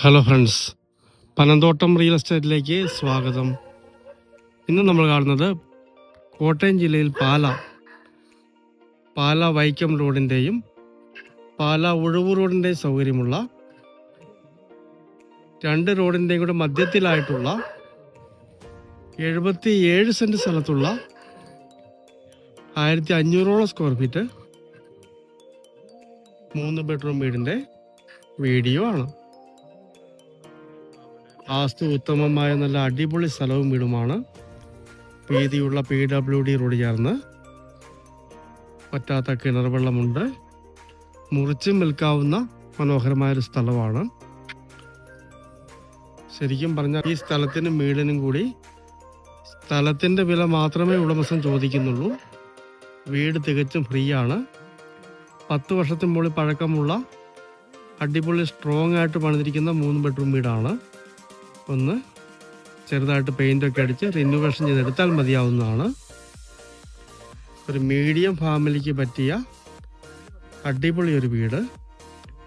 Hello friends Panamthottam real എസ്റ്റേറ്റിലേക്ക് സ്വാഗതം. ഇന്ന് നമ്മൾ കാണുന്നത് കോട്ടയം ജില്ലയിൽ പാല പാല വൈക്കം റോഡിന്റെയും പാല ഉഴവൂർ റോഡിന്റെയും സൗകര്യമുള്ള രണ്ട് റോഡിന്റെയും കൂടെ മധ്യത്തിലായിട്ടുള്ള എഴുപത്തി ഏഴ് സെന്റ് സ്ഥലത്തുള്ള ആയിരത്തി അഞ്ഞൂറോളം സ്ക്വയർ ഫീറ്റ് മൂന്ന് ബെഡ്റൂം വീടിന്റെ വീഡിയോ ആണ്. വാസ്തു ഉത്തമമായ നല്ല അടിപൊളി സ്ഥലവും വീടുമാണ്. വീതിയുള്ള പി ഡബ്ല്യു ഡി റോഡ് ചേർന്ന് പറ്റാത്ത കിണർ വെള്ളമുണ്ട് മുറിച്ചും വിൽക്കാവുന്ന മനോഹരമായൊരു സ്ഥലമാണ്. ശരിക്കും പറഞ്ഞാൽ ഈ സ്ഥലത്തിനും വീടിനും കൂടി സ്ഥലത്തിന്റെ വില മാത്രമേ ഉടമസ്ഥൻ ചോദിക്കുന്നുള്ളൂ. വീട് തികച്ചും ഫ്രീ ആണ് പത്ത് വർഷത്തിന് മുകളിൽ പഴക്കമുള്ള അടിപൊളി സ്ട്രോങ് ആയിട്ട് പണിതിരിക്കുന്ന മൂന്ന് ബെഡ്റൂം വീടാണ്. ഒന്ന് ചെറുതായിട്ട് പെയിന്റൊക്കെ അടിച്ച് റിനോവേഷൻ ചെയ്തെടുത്താൽ മതിയാവുന്നതാണ്. ഒരു മീഡിയം ഫാമിലിക്ക് പറ്റിയ അടിപൊളി ഒരു വീട്.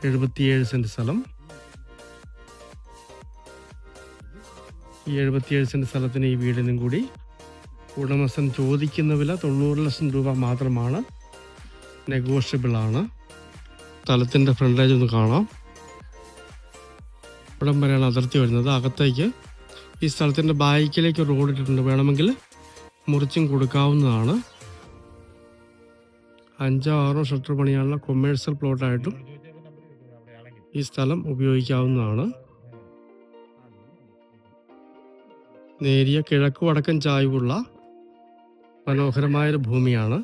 എഴുപത്തിയേഴ് സെന്റ് സ്ഥലം. ഈ എഴുപത്തിയേഴ് സെന്റ് സ്ഥലത്തിന് ഈ വീടിനും കൂടി ഉടമസ്ഥൻ ചോദിക്കുന്ന വില തൊണ്ണൂറ് ലക്ഷം രൂപ മാത്രമാണ്. നെഗോഷ്യബിളാണ്. സ്ഥലത്തിന്റെ ഫ്രണ്ടേജ് ഒന്ന് കാണാം. ഇവിടം വരെയാണ് അതിർത്തി വരുന്നത്. അകത്തേക്ക് ഈ സ്ഥലത്തിന്റെ ബാക്കിലേക്ക് റോഡ് ഇട്ടിട്ടുണ്ട്. വേണമെങ്കിൽ മുറിച്ചും കൊടുക്കാവുന്നതാണ്. അഞ്ചോ ആറോ ഷട്ടർ പണിയാനുള്ള കൊമേഴ്സ്യൽ പ്ലോട്ടായിട്ടും ഈ സ്ഥലം ഉപയോഗിക്കാവുന്നതാണ്. നേരിയ കിഴക്ക് വടക്കൻ ചായ്വുള്ള മനോഹരമായൊരു ഭൂമിയാണ്.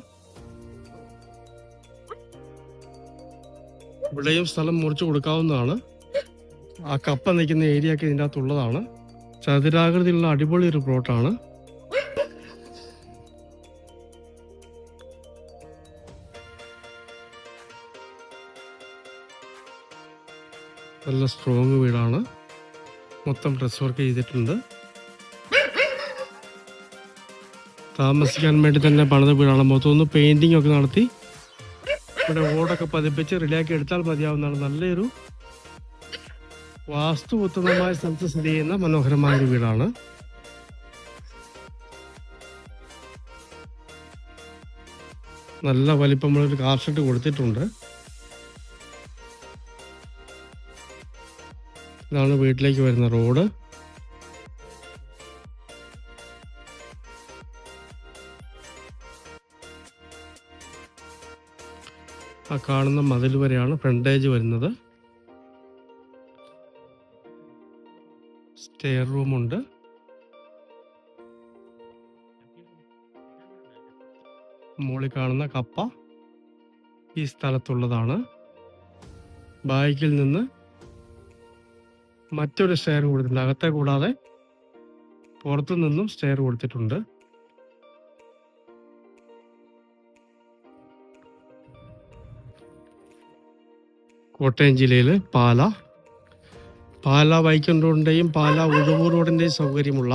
ഇവിടെയും സ്ഥലം മുറിച്ചു കൊടുക്കാവുന്നതാണ്. ആ കപ്പ നിൽക്കുന്ന ഏരിയ ഒക്കെ ഇതിന്റെ അകത്തുള്ളതാണ് ചതുരാകൃതിയിലുള്ള അടിപൊളി ഒരു പ്ലോട്ടാണ് നല്ല സ്ട്രോങ് വീടാണ്. മൊത്തം ഡ്രസ് വർക്ക് ചെയ്തിട്ടുണ്ട്. താമസിക്കാൻ വേണ്ടി തന്നെ പണിത വീടാണ്. മൊത്തം ഒന്ന് പെയിന്റിംഗ് ഒക്കെ നടത്തി. ഇവിടെ ഓടൊക്കെ പതിപ്പിച്ച് റെഡിയാക്കി എടുത്താൽ മതിയാവുന്നതാണ്. നല്ലൊരു വാസ്തു ഉത്തമമായ സ്ഥലത്ത് സ്ഥിതി ചെയ്യുന്ന മനോഹരമായ ഒരു വീടാണ്. നല്ല വലിപ്പമുള്ള ഒരു കാർ ഷെഡ് കൊടുത്തിട്ടുണ്ട്. ഇതാണ് വീട്ടിലേക്ക് വരുന്ന റോഡ്. ആ കാണുന്ന മതിൽ വരെയാണ് ഫ്രണ്ടേജ് വരുന്നത്. സ്റ്റെയർ റൂമുണ്ട്. മുകളിൽ കാണുന്ന കപ്പ ഈ സ്ഥലത്തുള്ളതാണ്. ബാഗിൽ നിന്ന് മറ്റൊരു സ്റ്റെയർ കൊടുത്തിട്ടുണ്ട്. അകത്തെ കൂടാതെ പുറത്തു നിന്നും സ്റ്റെയർ കൊടുത്തിട്ടുണ്ട്. കോട്ടയം ജില്ലയിൽ പാല. പാല വൈക്കം റോഡിന്റെയും പാല ഉഴവൂർ റോഡിന്റെയും സൗകര്യമുള്ള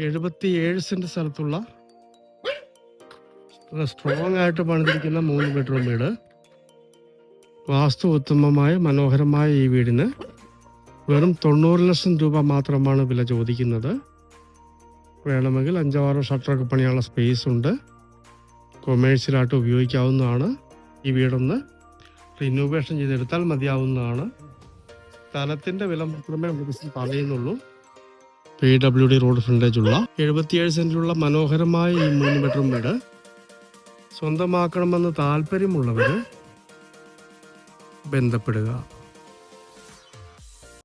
എഴുപത്തി ഏഴ് സെന്റ് സ്ഥലത്തുള്ള സ്ട്രോങ് ആയിട്ട് പണിതിരിക്കുന്ന മൂന്ന് ബെഡ്റൂം വീട്. വാസ്തു ഉത്തമമായ മനോഹരമായ ഈ വീടിന് വെറും തൊണ്ണൂറ് ലക്ഷം രൂപ മാത്രമാണ് വില ചോദിക്കുന്നത്. വേണമെങ്കിൽ അഞ്ചോ ആറോ ഷട്ടറൊക്കെ പണിയാനുള്ള സ്പേസ് ഉണ്ട്. കൊമേഴ്ഷ്യലായിട്ട് ഉപയോഗിക്കാവുന്നതാണ് ഈ വീടൊന്ന്. റിനോവേഷൻ ചെയ്തെടുത്താൽ മതിയാവുന്നതാണ്. സ്ഥലത്തിന്റെ വില മാത്രമേ നമുക്ക് പറയുന്നുള്ളൂ. P W D road frontage ഉള്ള എഴുപത്തിയേഴ് സെന്റിലുള്ള മനോഹരമായ ഈ മൂന്ന് ബെഡ്റൂം വീട്. സ്വന്തമാക്കണമെന്ന് താല്പര്യമുള്ളവർ ബന്ധപ്പെടുക.